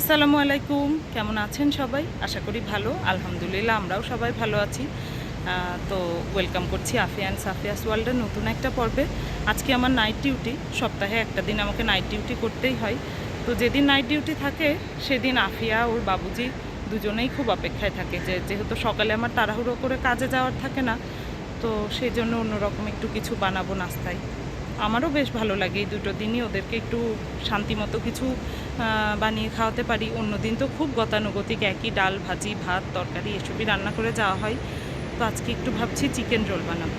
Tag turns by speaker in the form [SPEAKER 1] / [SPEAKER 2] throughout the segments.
[SPEAKER 1] আসসালামু আলাইকুম। কেমন আছেন সবাই? আশা করি ভালো। আলহামদুলিল্লাহ, আমরাও সবাই ভালো আছি। তো ওয়েলকাম করছি আফিয়া অ্যান্ড সাফিয়াস ওয়ার্ল্ডের নতুন একটা পর্বে। আজকে আমার নাইট ডিউটি, সপ্তাহে একটা দিন আমাকে নাইট ডিউটি করতেই হয়। তো যেদিন নাইট ডিউটি থাকে, সেদিন আফিয়া, ওর বাবুজি দুজনেই খুব অপেক্ষায় থাকে যে, যেহেতু সকালে আমার তাড়াহুড়ো করে কাজে যাওয়ার থাকে না, তো সেই জন্য অন্যরকম একটু কিছু বানাবো নাস্তায়। আমারও বেশ ভালো লাগে এই দুটো দিনই। ওদেরকে একটু শান্তিমতো কিছু বানিয়ে খাওয়াতে পারি। অন্য দিন তো খুব গতানুগতিক, একই ডাল, ভাজি, ভাত, তরকারি এসবই রান্না করে যাওয়া হয়। তো আজকে একটু ভাবছি চিকেন রোল বানাবো।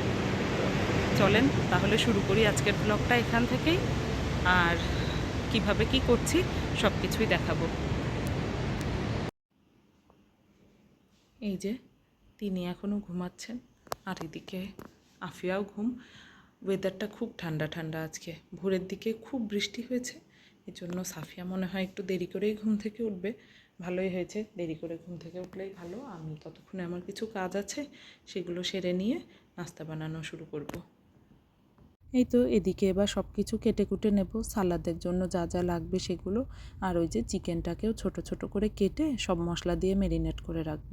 [SPEAKER 1] চলেন তাহলে শুরু করি আজকের ব্লগটা এখান থেকেই। আর কীভাবে কি করছি সব কিছুই দেখাবো। এই যে, তিনি এখনও ঘুমাচ্ছেন। আর এদিকে আফিয়াও ঘুম। ওয়েদারটা খুব ঠান্ডা ঠান্ডা আজকে। ভোরের দিকে খুব বৃষ্টি হয়েছে এই জন্য সাফিয়া মনে হয় একটু দেরি করেই ঘুম থেকে উঠবে। ভালোই হয়েছে, দেরি করে ঘুম থেকে উঠলেই ভালো। আমি ততক্ষণে আমার কিছু কাজ আছে, সেগুলো সেরে নিয়ে নাস্তা বানানো শুরু করব। এই তো এদিকে এবার সব কিছু কেটে কুটে নেব। সালাদের জন্য যা যা লাগবে সেগুলো, আর ওই যে চিকেনটাকেও ছোট ছোট করে কেটে সব মশলা দিয়ে মেরিনেট করে রাখব।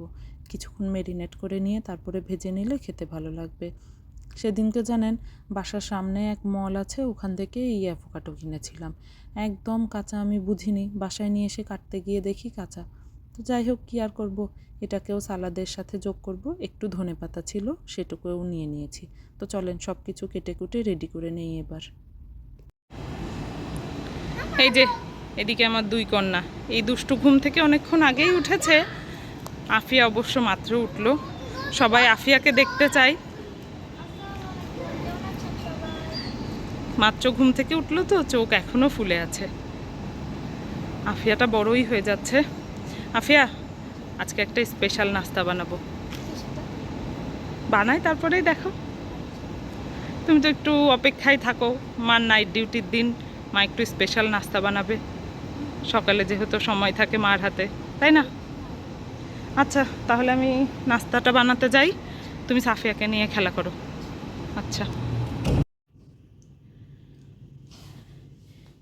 [SPEAKER 1] কিছুক্ষণ মেরিনেট করে নিয়ে তারপরে ভেজে নিলে খেতে ভালো লাগবে। সেদিনকে জানেন, বাসার সামনে এক মল আছে, ওখান থেকে এই অ্যাভোকাটো কিনেছিলাম। একদম কাঁচা আমি বুঝিনি, বাসায় নিয়ে এসে কাটতে গিয়ে দেখি কাঁচা। তো যাই হোক, কী আর করব? এটাকেও সালাদের সাথে যোগ করব, একটু ধনে পাতা ছিল, সেটুকুও নিয়ে নিয়েছি। তো চলেন সব কিছু কেটে কুটে রেডি করে নেই এবার। এই যে, এদিকে আমার দুই কন্যা। এই দুষ্টু ঘুম থেকে অনেকক্ষণ আগেই উঠেছে। আফিয়া অবশ্য মাত্র উঠল। সবাই আফিয়াকে দেখতে চায়। মাত্র ঘুম থেকে উঠল তো, চোখ এখনও ফুলে আছে। আফিয়াটা বড়ই হয়ে যাচ্ছে। আফিয়া, আজকে একটা স্পেশাল নাস্তা বানাবো। বানাই, তারপরেই দেখো। তুমি তো একটু অপেক্ষায় থাকো মার নাইট ডিউটির দিন, মা একটু স্পেশাল নাস্তা বানাবে। সকালে যেহেতু সময় থাকে মার হাতে, তাই না? আচ্ছা তাহলে আমি নাস্তাটা বানাতে যাই। তুমি সাফিয়াকে নিয়ে খেলা করো। আচ্ছা।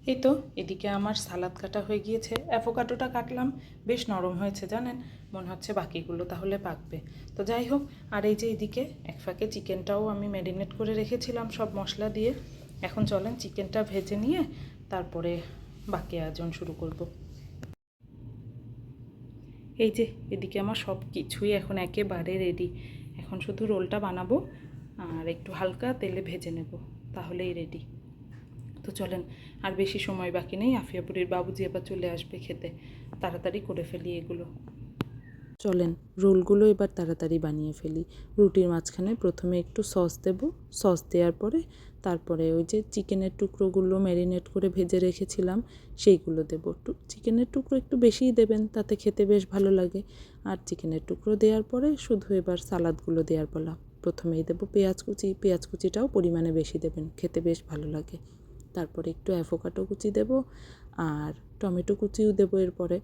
[SPEAKER 1] এই তো, এদিকে আমার সালাদ কাটা হয়ে গিয়েছে। অ্যাভোকাডোটা কাটলাম, বেশ নরম হয়েছে, জানেন? মনে হচ্ছে বাকিগুলো তাহলে পাকবে। তো যাই হোক, আর এই যে এদিকে, এক ফাঁকে চিকেনটাও আমি ম্যারিনেট করে রেখেছিলাম সব মশলা দিয়ে। এখন চলেন চিকেনটা ভেজে নিয়ে তারপরে বাকি আয়োজন শুরু করব। এই যে, এদিকে আমার সব কিছুই এখন একেবারে রেডি এখন শুধু রোলটা বানাবো আর একটু হালকা তেলে ভেজে নেব, তাহলেই রেডি তো চলেন, আর বেশি সময় বাকি নেই, আফিয়াপুরীর বাবুজি এবার চলে আসবে খেতে। তাড়াতাড়ি করে ফেলি এগুলো। চলেন, রোলগুলো এবার তাড়াতাড়ি বানিয়ে ফেলি। রুটির মাঝখানে প্রথমে একটু সস দেব। সস দেওয়ার পরে তারপরে ওই যে চিকেনের টুকরোগুলো ম্যারিনেট করে ভেজে রেখেছিলাম, সেইগুলো দেবো। চিকেনের টুকরো একটু বেশিই দেবেন, তাতে খেতে বেশ ভালো লাগে। আর চিকেনের টুকরো দেওয়ার পরে শুধু এবার সালাদগুলো দেওয়ার পালা। প্রথমেই দেবো পেঁয়াজ কুচি। পেঁয়াজ কুচিটাও পরিমাণে বেশি দেবেন, খেতে বেশ ভালো লাগে। তারপরে একটু অ্যাভোকাটো কুচি দেব আর টমেটো কুচিও দেবো এরপরে।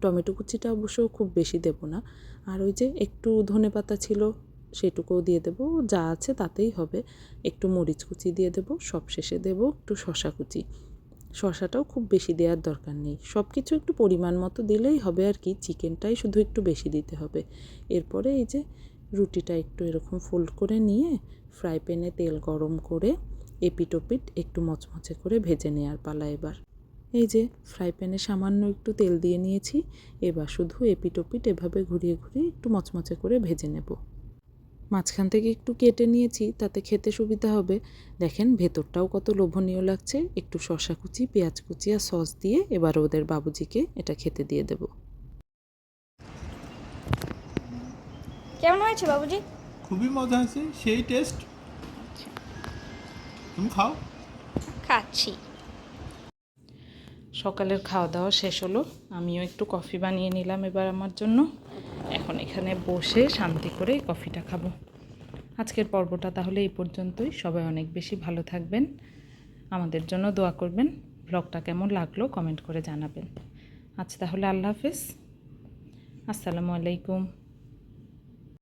[SPEAKER 1] টমেটো কুচিটা অবশ্য খুব বেশি দেব না। আর ওই যে একটু ধনে পাতা ছিল সেটুকুও দিয়ে দেবো, যা আছে তাতেই হবে। একটু মরিচ কুচি দিয়ে দেবো, সব শেষে দেবো একটু শশা কুচি। শশাটাও খুব বেশি দেওয়ার দরকার নেই। সব কিছু একটু পরিমাণ মতো দিলেই হবে আর কি, চিকেনটাই শুধু একটু বেশি দিতে হবে। এরপরে এই যে রুটিটা একটু এরকম ফোল্ড করে নিয়ে ফ্রাই প্যানে তেল গরম করে এপিটোপিট একটু মচমচে করে ভেজে নেওয়ার পালা এবার। এই যে ফ্রাই প্যানে সামান্য একটু তেল দিয়ে নিয়েছি এবার শুধু এপিটোপিট এভাবে ঘুরিয়ে ঘুরিয়ে একটু মচমচে করে ভেজে নেব। মাঝখান থেকে একটু কেটে নিয়েছি তাতে খেতে সুবিধা হবে। দেখেন ভেতরটাও কত লোভনীয় লাগছে। একটু শশা কুচি পেঁয়াজ কুচি আর সস দিয়ে এবার ওদের বাবুজিকে এটা খেতে দিয়ে দেব।
[SPEAKER 2] কেমন হয়েছে বাবুজি?
[SPEAKER 3] খুবই মজা হয়েছে। সেই টেস্ট তুমি খাও।
[SPEAKER 2] খাচ্ছি।
[SPEAKER 1] সকালের খাওয়া দাওয়া শেষ হলো। আমিও একটু কফি বানিয়ে নিলাম এবার আমার জন্য। এখন এখানে বসে শান্তি করে কফিটা খাব। আজকের পর্বটা তাহলে এই পর্যন্তই। সবাই অনেক বেশি ভালো থাকবেন। আমাদের জন্য দোয়া করবেন। ব্লগটা কেমন লাগল কমেন্ট করে জানাবেন। আচ্ছা তাহলে আল্লাহ হাফেজ। আসসালামু আলাইকুম।